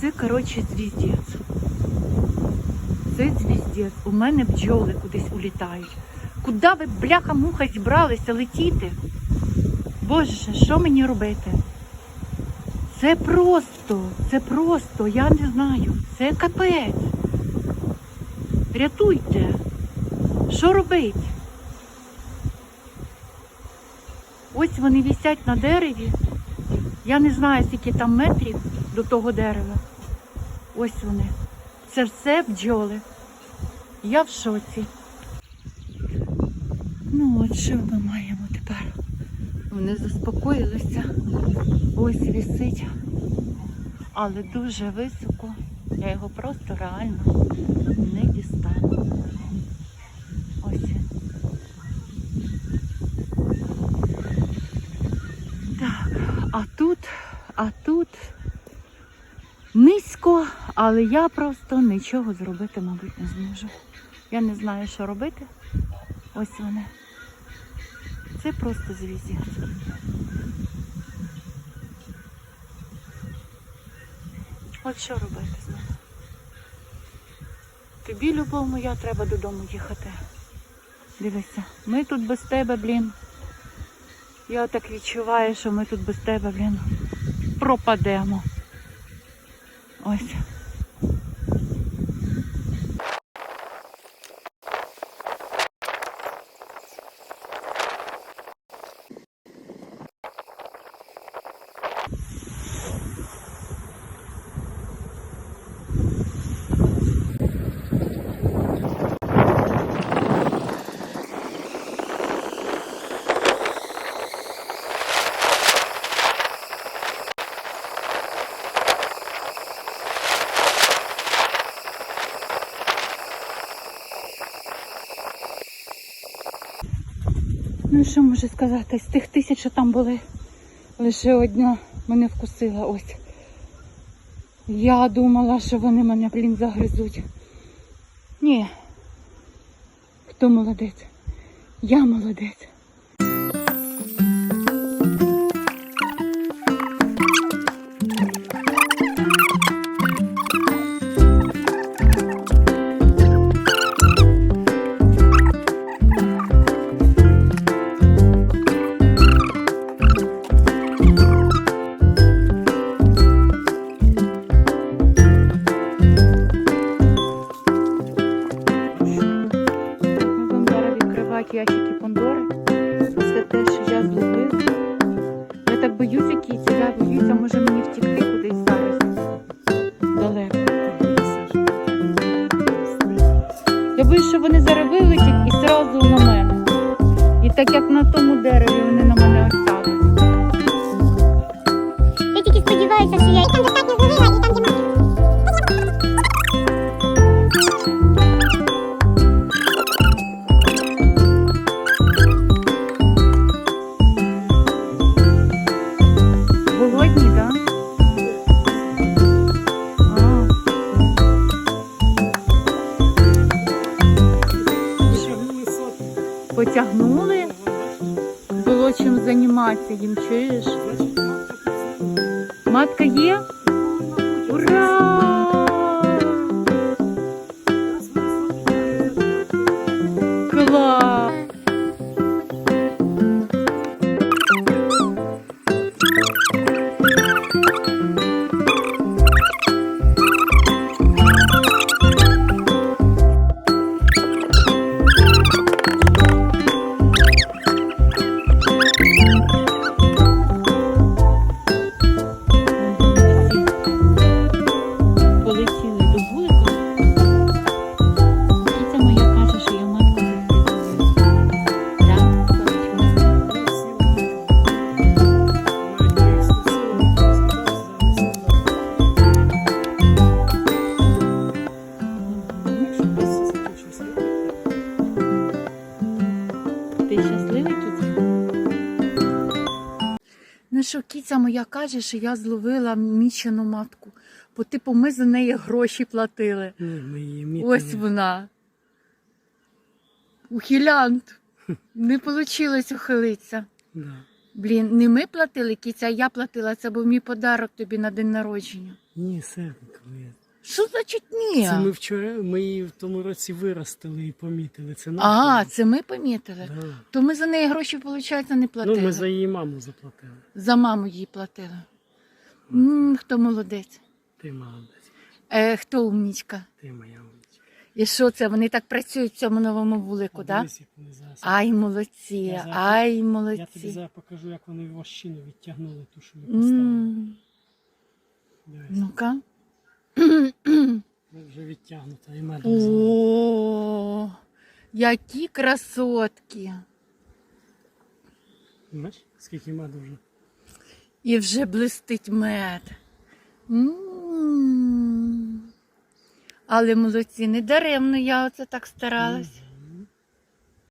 Це, коротше, звіздець. Це звіздець. У мене бджоли кудись улітають. Куди ви, бляха-муха, зібралися летіти? Боже, що мені робити? Це просто, це просто, я не знаю. Це капець. Рятуйте. Що робить? Ось вони висять на дереві. Я не знаю, скільки там метрів до того дерева. Ось вони. Це все бджоли. Я в шоці. Ну, от що ми маємо тепер? Вони заспокоїлися. Ось висить. Але дуже високо. Я його просто реально не дістану. Ось. Так, а тут, а тут низько, але я просто нічого зробити, мабуть, не зможу. Я не знаю, що робити. Ось вони. Це просто звіздець. От що робити з ними? Тобі, любов моя, треба додому їхати. Дивися, ми тут без тебе, блін. Я так відчуваю, що ми тут без тебе, блін, пропадемо. Ось. Ну що можу сказати, з тих тисяч, що там були, лише одна мене вкусила. Ось. Я думала, що вони мене, блін, загризуть. Ні. Хто молодець? Я молодець. Так боюся кіті, я боюся, може мені втікти кудись зараз. Далеко. Я боюсь, що вони зараз вилетять і одразу на мене. І так як на тому дереві Потягнули? Було чим займатися їм, чуєш? Матка є? Ура! Клас! Ти щаслива, кіця? Ну що, кіця моя каже, що я зловила мічену матку. Бо типу ми за неї гроші платили. Ми її Ось мітили. вона. Ухилянт. Не вийшло ухилитися. Да. Блін, не ми платили кіця, а я платила. Це був мій подарок тобі на день народження. Ні, серденько моє. Що значить ні? Це ми вчора, ми її в тому році виростили і помітили. Це А, наша. це ми помітили. Да. То ми за неї гроші, виходить, не платили. Ну, ми за її маму заплатили. За маму їй платили. м хто молодець? Ти молодець, Е, хто умнічка? ти моя умниця. І що це? Вони так працюють в цьому новому вулику, так? Дивись, як вони зараз. Ай, молодці, Я зараз- ай, Я тобі молодці. зараз покажу, як вони вощину відтягнули, ту, що ми поставили. М, Дивись, Ну-ка. Вже відтягнута і медом. О, які красотки. Знаєш, скільки меду вже. І вже блистить мед. М. Але молодці, не даремно я оце так старалась.